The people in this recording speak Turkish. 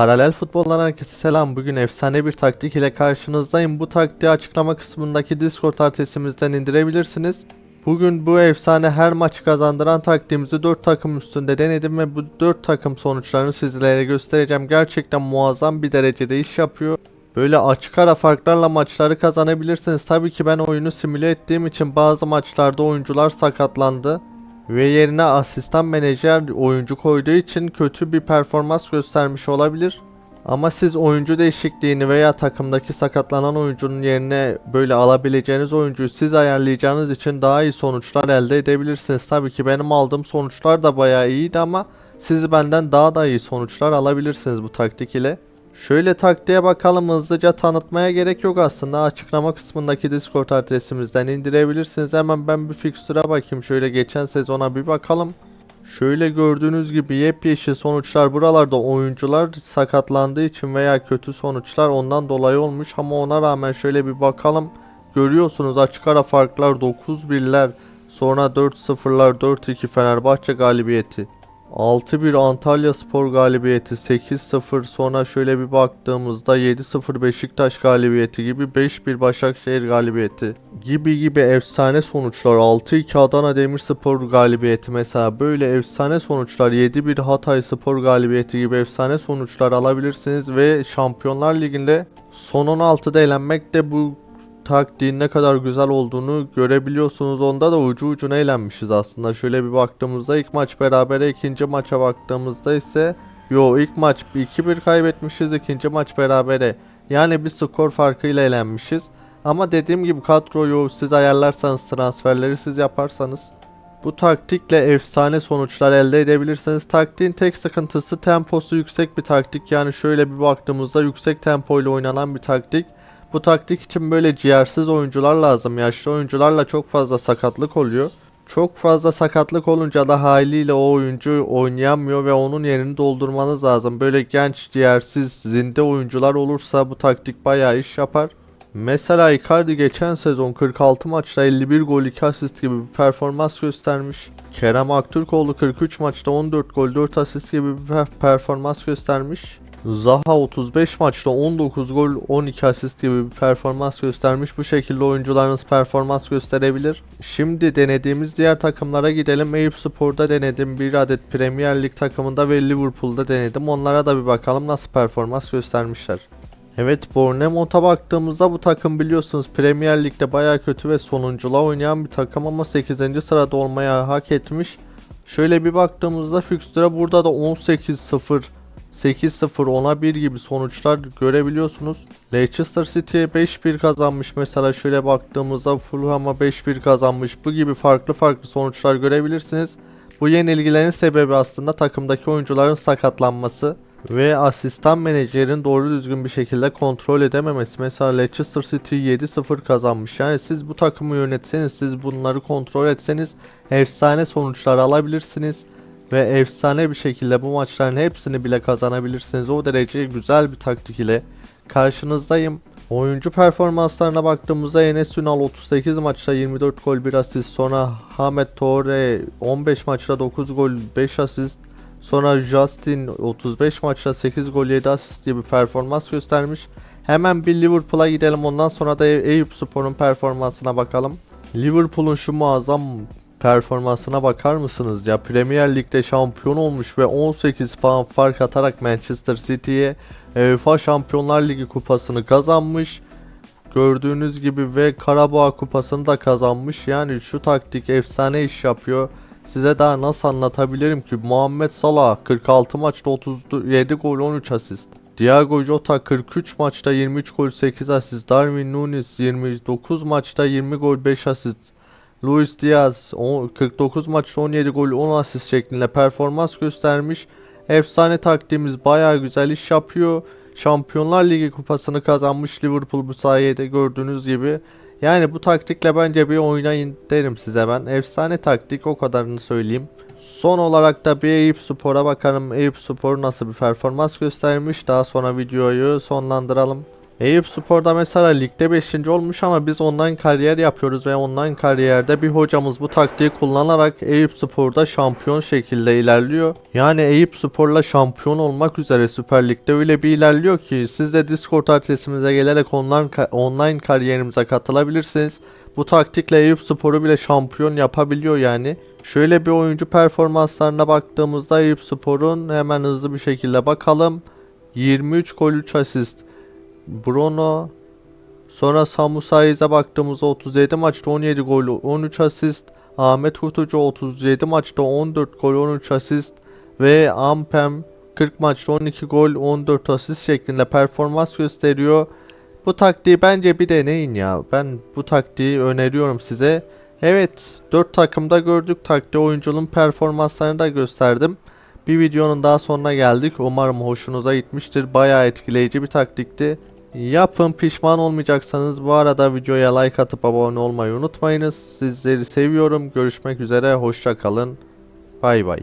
Paralel futboldan herkese selam. Bugün efsane bir taktik ile karşınızdayım. Bu taktiği açıklama kısmındaki Discord adresimizden indirebilirsiniz. Bugün bu efsane her maçı kazandıran taktiğimizi 4 takım üstünde denedim ve bu 4 takım sonuçlarını sizlere göstereceğim. Gerçekten muazzam bir derecede iş yapıyor. Böyle açık ara farklarla maçları kazanabilirsiniz. Tabii ki ben oyunu simüle ettiğim için bazı maçlarda oyuncular sakatlandı ve yerine asistan menajer oyuncu koyduğu için kötü bir performans göstermiş olabilir. Ama siz oyuncu değişikliğini veya takımdaki sakatlanan oyuncunun yerine böyle alabileceğiniz oyuncuyu siz ayarlayacağınız için daha iyi sonuçlar elde edebilirsiniz. Tabii ki benim aldığım sonuçlar da bayağı iyiydi ama siz benden daha da iyi sonuçlar alabilirsiniz bu taktik ile. Şöyle taktiğe bakalım hızlıca tanıtmaya gerek yok aslında. Açıklama kısmındaki discord adresimizden indirebilirsiniz. Hemen ben bir fikstüre bakayım. Şöyle geçen sezona bir bakalım. Şöyle gördüğünüz gibi yepyeşil sonuçlar buralarda. Oyuncular sakatlandığı için veya kötü sonuçlar ondan dolayı olmuş. Ama ona rağmen şöyle bir bakalım. Görüyorsunuz açık ara farklar 9 birler sonra 4-0'lar 4-2 Fenerbahçe galibiyeti 6-1 Antalya Spor galibiyeti 8-0 sonra şöyle bir baktığımızda 7-0 Beşiktaş galibiyeti gibi 5-1 Başakşehir galibiyeti gibi gibi efsane sonuçlar. 6-2 Adana Demirspor galibiyeti mesela böyle efsane sonuçlar. 7-1 Hatay Spor galibiyeti gibi efsane sonuçlar alabilirsiniz ve Şampiyonlar Ligi'nde son 16'da elenmek de bu taktiğin ne kadar güzel olduğunu görebiliyorsunuz. Onda da ucu ucuna eğlenmişiz aslında. Şöyle bir baktığımızda ilk maç berabere, ikinci maça baktığımızda ise yo ilk maç 2-1 kaybetmişiz, ikinci maç berabere. Yani bir skor farkıyla eğlenmişiz. Ama dediğim gibi kadroyu siz ayarlarsanız, transferleri siz yaparsanız bu taktikle efsane sonuçlar elde edebilirsiniz. Taktiğin tek sıkıntısı temposu yüksek bir taktik. Yani şöyle bir baktığımızda yüksek tempo ile oynanan bir taktik. Bu taktik için böyle ciğersiz oyuncular lazım. Yaşlı oyuncularla çok fazla sakatlık oluyor. Çok fazla sakatlık olunca da haliyle o oyuncu oynayamıyor ve onun yerini doldurmanız lazım. Böyle genç, ciğersiz, zinde oyuncular olursa bu taktik bayağı iş yapar. Mesela Icardi geçen sezon 46 maçta 51 gol 2 asist gibi bir performans göstermiş. Kerem Aktürkoğlu 43 maçta 14 gol 4 asist gibi bir per- performans göstermiş. Zaha 35 maçta 19 gol 12 asist gibi bir performans göstermiş. Bu şekilde oyuncularınız performans gösterebilir. Şimdi denediğimiz diğer takımlara gidelim. Eyüp Spor'da denedim. Bir adet Premier Lig takımında ve Liverpool'da denedim. Onlara da bir bakalım nasıl performans göstermişler. Evet Bournemouth'a baktığımızda bu takım biliyorsunuz Premier Lig'de baya kötü ve sonunculuğa oynayan bir takım ama 8. sırada olmaya hak etmiş. Şöyle bir baktığımızda fikstüre burada da 18-0 8-0 10'a 1 gibi sonuçlar görebiliyorsunuz. Leicester City'ye 5-1 kazanmış mesela şöyle baktığımızda Fulham'a 5-1 kazanmış. Bu gibi farklı farklı sonuçlar görebilirsiniz. Bu yenilgilerin sebebi aslında takımdaki oyuncuların sakatlanması ve asistan menajerin doğru düzgün bir şekilde kontrol edememesi. Mesela Leicester City 7-0 kazanmış. Yani siz bu takımı yönetseniz, siz bunları kontrol etseniz efsane sonuçlar alabilirsiniz ve efsane bir şekilde bu maçların hepsini bile kazanabilirsiniz. O derece güzel bir taktik ile karşınızdayım. Oyuncu performanslarına baktığımızda Enes Ünal 38 maçta 24 gol 1 asist. Sonra Hamet Toure 15 maçta 9 gol 5 asist. Sonra Justin 35 maçta 8 gol 7 asist gibi performans göstermiş. Hemen bir Liverpool'a gidelim ondan sonra da Eyüp Spor'un performansına bakalım. Liverpool'un şu muazzam performansına bakar mısınız ya? Premier Lig'de şampiyon olmuş ve 18 puan fark atarak Manchester City'ye UEFA Şampiyonlar Ligi kupasını kazanmış. Gördüğünüz gibi ve Karabağ kupasını da kazanmış. Yani şu taktik efsane iş yapıyor. Size daha nasıl anlatabilirim ki? Muhammed Salah 46 maçta 37 gol 13 asist. Thiago Jota 43 maçta 23 gol 8 asist. Darwin Nunes 29 maçta 20 gol 5 asist. Luis Diaz on- 49 maçta 17 gol 10 asist şeklinde performans göstermiş. Efsane taktiğimiz bayağı güzel iş yapıyor. Şampiyonlar Ligi kupasını kazanmış Liverpool bu sayede gördüğünüz gibi. Yani bu taktikle bence bir oynayın derim size ben. Efsane taktik o kadarını söyleyeyim. Son olarak da bir Eyüp Spor'a bakalım. Eyüp Spor nasıl bir performans göstermiş. Daha sonra videoyu sonlandıralım. Eyüp Spor'da mesela ligde 5. olmuş ama biz online kariyer yapıyoruz ve online kariyerde bir hocamız bu taktiği kullanarak Eyüp Spor'da şampiyon şekilde ilerliyor. Yani Eyüp Spor'la şampiyon olmak üzere Süper Lig'de öyle bir ilerliyor ki siz de Discord adresimize gelerek online, online kariyerimize katılabilirsiniz. Bu taktikle Eyüp Spor'u bile şampiyon yapabiliyor yani. Şöyle bir oyuncu performanslarına baktığımızda Eyüp Spor'un hemen hızlı bir şekilde bakalım. 23 gol 3 asist. Bruno Sonra Samu Saiz'e baktığımızda 37 maçta 17 gol 13 asist. Ahmet Kutucu 37 maçta 14 gol 13 asist. Ve Ampem 40 maçta 12 gol 14 asist şeklinde performans gösteriyor. Bu taktiği bence bir deneyin ya. Ben bu taktiği öneriyorum size. Evet 4 takımda gördük taktiği oyuncunun performanslarını da gösterdim. Bir videonun daha sonuna geldik. Umarım hoşunuza gitmiştir. Bayağı etkileyici bir taktikti. Yapın pişman olmayacaksanız bu arada videoya like atıp abone olmayı unutmayınız. Sizleri seviyorum. Görüşmek üzere. Hoşça kalın. Bay bay.